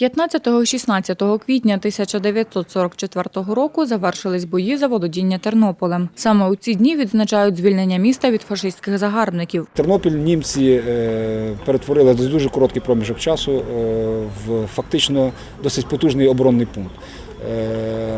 15-16 квітня 1944 року завершились бої за володіння Тернополем. Саме у ці дні відзначають звільнення міста від фашистських загарбників. Тернопіль німці е, перетворили за дуже короткий проміжок часу е, в фактично досить потужний оборонний пункт.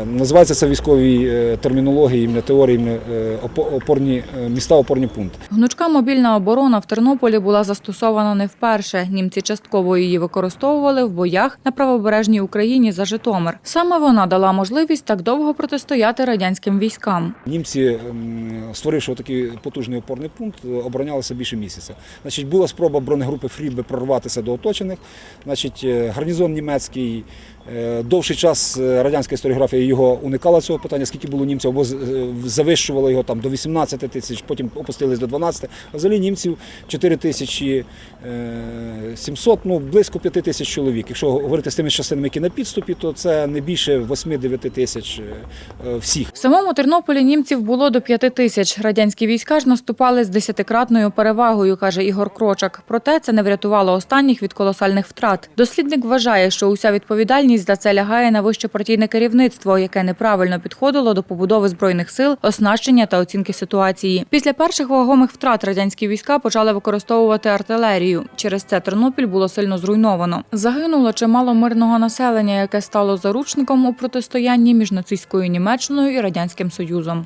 Називається це військовій е, термінології, іменно теорії е, опорні е, міста опорні пункти. Гнучка мобільна оборона в Тернополі була застосована не вперше. Німці частково її використовували в боях на правобережній Україні за Житомир. Саме вона дала можливість так довго протистояти радянським військам. Німці, створивши такий потужний опорний пункт, оборонялися більше місяця. Значить, була спроба бронегрупи Фрібе прорватися до оточених. Значить, гарнізон німецький довший час е, радянська історіографія його уникала цього питання, скільки було німців, або е, його там до 18 тисяч, потім опустились до 12. А взагалі німців 4 тисячі е, 700, ну близько 5 тисяч чоловік. Якщо говорити з тими частинами, які на підступі, то це не більше 8-9 тисяч е, е, всіх. В самому Тернополі німців було до п'яти тисяч. Радянські війська ж наступали з десятикратною перевагою, каже Ігор Крочак. Проте це не врятувало останніх від колосальних втрат. Дослідник вважає, що уся відповідальність за це лягає на вище партійне керівництво, яке неправильно підходило до побудови збройних сил, оснащення та оцінки ситуації. Після перших вагомих втрат радянські війська почали використовувати артилерію. Через це Тернопіль було сильно зруйновано. Загинуло чимало мирного населення, яке стало заручником у протистоянні між нацистською Німеччиною і радянським Союзом.